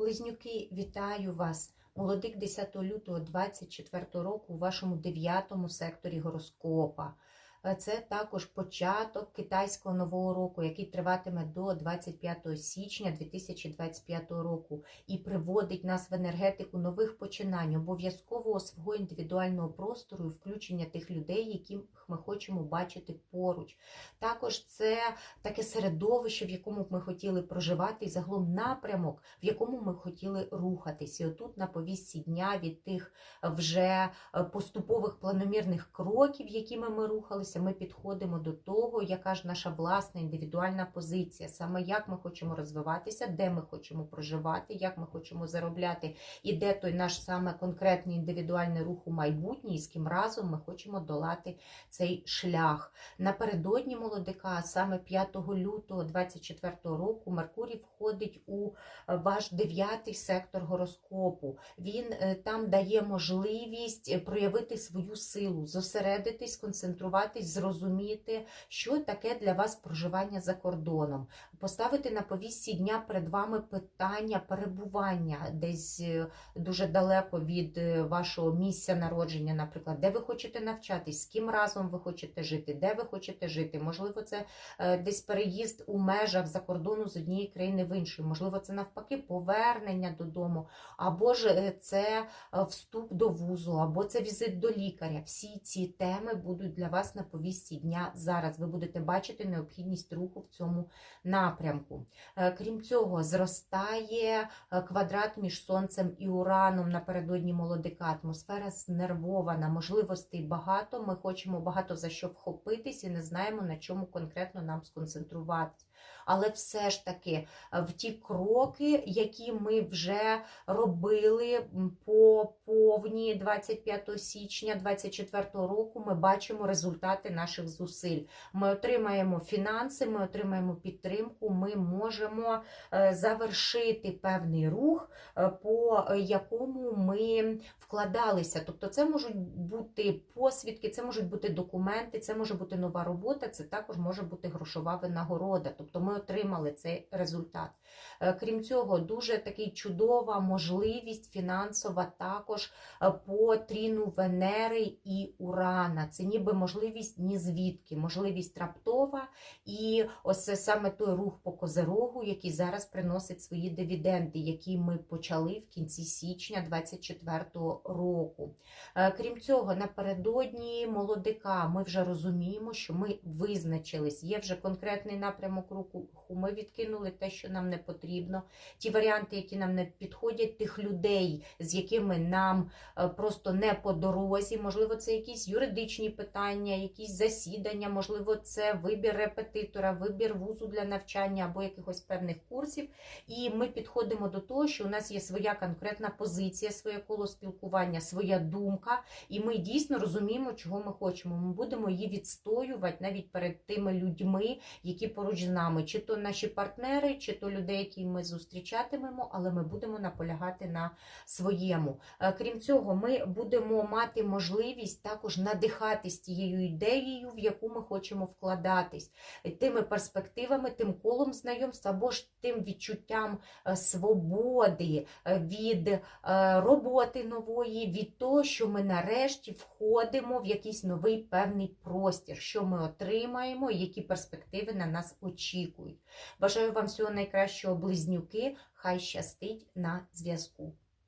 Близнюки, вітаю вас! Молодик 10 лютого 24 року у вашому дев'ятому секторі гороскопа. Е, Це також початок китайського нового року, який триватиме до 25 січня 2025 року і приводить нас в енергетику нових починань, обов'язкового свого індивідуального простору і включення тих людей, яких ми хочемо бачити поруч. Також це таке середовище, в якому б ми хотіли проживати, і загалом напрямок, в якому ми хотіли рухатись. І отут на повістці дня від тих вже е, поступових планомірних кроків, якими ми рухалися, ми підходимо до того, яка ж наша власна індивідуальна позиція, саме як ми хочемо розвиватися, де ми хочемо проживати, як ми хочемо заробляти, і де той наш саме конкретний індивідуальний рух у майбутнє, і з ким разом ми хочемо долати цей шлях. Напередодні молодика, саме 5 лютого 24 року, Меркурій входить у е, ваш дев'ятий сектор гороскопу. Він е, там дає можливість е, проявити свою силу, зосередитись, концентруватись, зрозуміти, що таке для вас проживання за кордоном, поставити на повісті дня перед вами питання перебування десь е, дуже далеко від е, вашого місця народження, наприклад, де ви хочете навчатись, з ким разом ви хочете жити, де ви хочете жити. Можливо, це е, десь переїзд у межах за кордону з однієї країни в іншу. Можливо, це навпаки повернення додому, або ж це вступ до вузу, або це візит до лікаря. Всі ці теми будуть для вас на повістці дня зараз. Ви будете бачити необхідність руху в цьому напрямку. Е, Крім цього, зростає е, квадрат між сонцем і ураном напередодні молодика. Атмосфера знервована, можливостей багато. Ми хочемо багато за що вхопитись і не знаємо на чому конкретно нам сконцентруватись. Але все ж таки е, в ті кроки, які ми вже робили по повні 25 січня 24 року, ми бачимо результати наших зусиль. Ми отримаємо фінанси, ми отримаємо підтримку, ми можемо е, завершити певний рух, е, по якому ми вкладалися. Тобто, це можуть бути посвідки, це можуть бути документи, це може бути нова робота, це також може бути грошова винагорода. Тобто ми отримали цей результат. Е, Крім цього, дуже такий чудова можливість фінансова також е, по тріну Венери і Урана. Це ніби можливість ні звідки, можливість раптова, і ось саме той рух по козерогу, який зараз приносить свої дивіденди, які ми почали в кінці січня 24-го року. Е, Крім цього, напередодні молодика ми вже розуміємо, що ми визначились. Є вже конкретний напрямок руху. Ми відкинули те, що нам не потрібно. Ті варіанти, які нам не підходять, тих людей, з якими нам е, просто не по дорозі. Можливо, це якісь юридичні питання, якісь засідання, можливо, це вибір репетитора, вибір вузу для навчання або якихось певних курсів. І ми підходимо до того, що у нас є своя конкретна позиція, своє коло спілкування, своя думка, і ми дійсно розуміємо, чого ми хочемо. Ми будемо її відстоювати навіть перед тими людьми, які поруч з нами, чи то наші партнери, чи то людей, які ми зустрічатимемо, але ми будемо наполягати на своєму. Е, Крім цього, ми будемо мати можливість також надихатись тією ідеєю, в яку ми хочемо вкладатись, тими перспективами, тим колом знайомств або ж тим відчуттям е, свободи е, від роботи нової, від того, що ми нарешті входимо в якийсь новий певний простір, що ми отримаємо, які перспективи на нас очікують. Бажаю вам всього найкращого, близнюки. Хай щастить на зв'язку.